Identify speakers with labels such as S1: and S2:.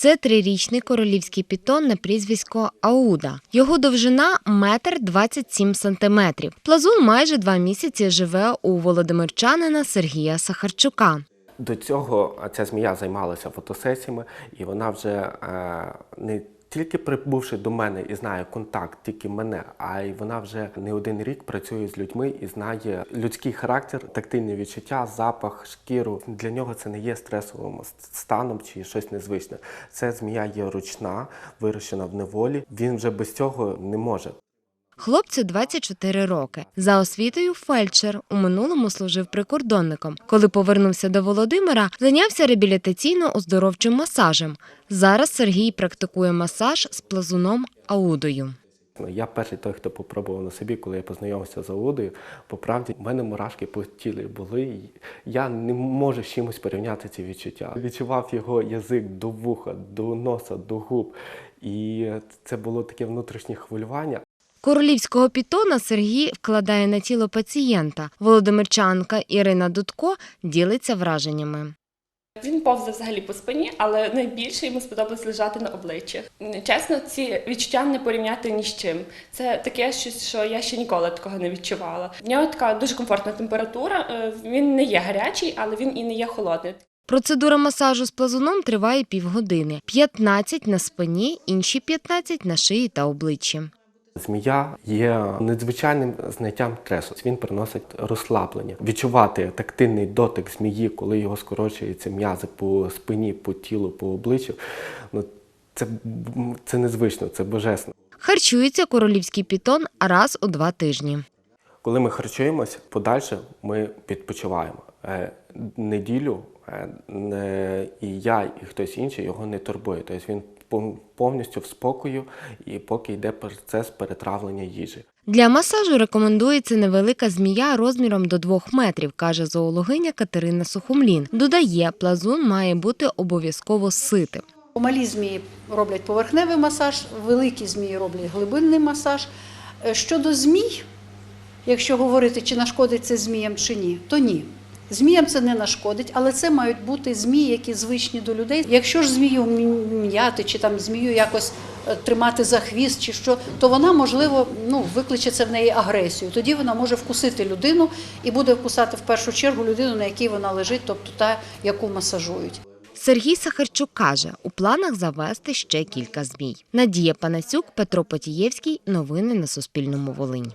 S1: Це трирічний королівський пітон на прізвисько Ауда. Його довжина метр 27 сантиметрів. Плазун майже два місяці живе у володимирчанина Сергія Сахарчука.
S2: До цього ця змія займалася фотосесіями, і вона вже е, не тільки прибувши до мене і знає контакт тільки мене, а й вона вже не один рік працює з людьми і знає людський характер, тактильні відчуття, запах, шкіру. Для нього це не є стресовим станом чи щось незвичне. Це змія є ручна, вирощена в неволі. Він вже без цього не може.
S1: Хлопцю 24 роки. За освітою фельдшер. У минулому служив прикордонником. Коли повернувся до Володимира, зайнявся реабілітаційно-оздоровчим масажем. Зараз Сергій практикує масаж з плазуном Аудою.
S2: Я перший той, хто попробував на собі, коли я познайомився з Аудою. По правді, в мене мурашки по тілі були. Я не можу з чимось порівняти ці відчуття. Відчував його язик до вуха, до носа, до губ. І це було таке внутрішнє хвилювання.
S1: Королівського пітона Сергій вкладає на тіло пацієнта. Володимирчанка Ірина Дудко ділиться враженнями.
S3: Він повзав взагалі по спині, але найбільше йому сподобалось лежати на обличчі. Чесно, ці відчуття не порівняти ні з чим. Це таке щось, що я ще ніколи такого не відчувала. В нього така дуже комфортна температура. е, Він не є гарячий, але він і не є холодний.
S1: Процедура масажу з плазуном триває півгодини. 15 на спині, інші 15 на шиї та обличчі.
S2: Змія є надзвичайним зняттям стресу. Він приносить розслаблення. Відчувати тактильний дотик змії, коли його скорочуються м'язи по спині, по тілу, по обличчю. Ну це, це незвично, це божественно.
S1: Харчується королівський пітон раз у два тижні.
S2: Коли ми харчуємось, подальше ми відпочиваємо. Е, неділю не- і я, і хтось інший його не турбує. Тобто він пов- повністю в спокою, і поки йде процес перетравлення їжі.
S1: Для масажу рекомендується невелика змія розміром до 2 метрів, каже зоологиня Катерина Сухомлін. Додає, плазун має бути обов'язково ситим.
S4: Малі змії роблять поверхневий масаж, великі змії роблять глибинний масаж. Е, Щодо змій, якщо говорити, чи нашкодить це зміям чи ні, то ні. Зміям це не нашкодить, але це мають бути змії, які звичні до людей. Якщо ж змію м'яти чи там змію якось е, тримати за хвіст, чи що, то вона можливо ну, викличе це в неї агресію. Тоді вона може вкусити людину і буде вкусати в першу чергу людину, на якій вона лежить, тобто та, яку масажують.
S1: Сергій Сахарчук каже, у планах завести ще кілька змій. Надія Панасюк, Петро Потієвський. Новини на Суспільному Волинь.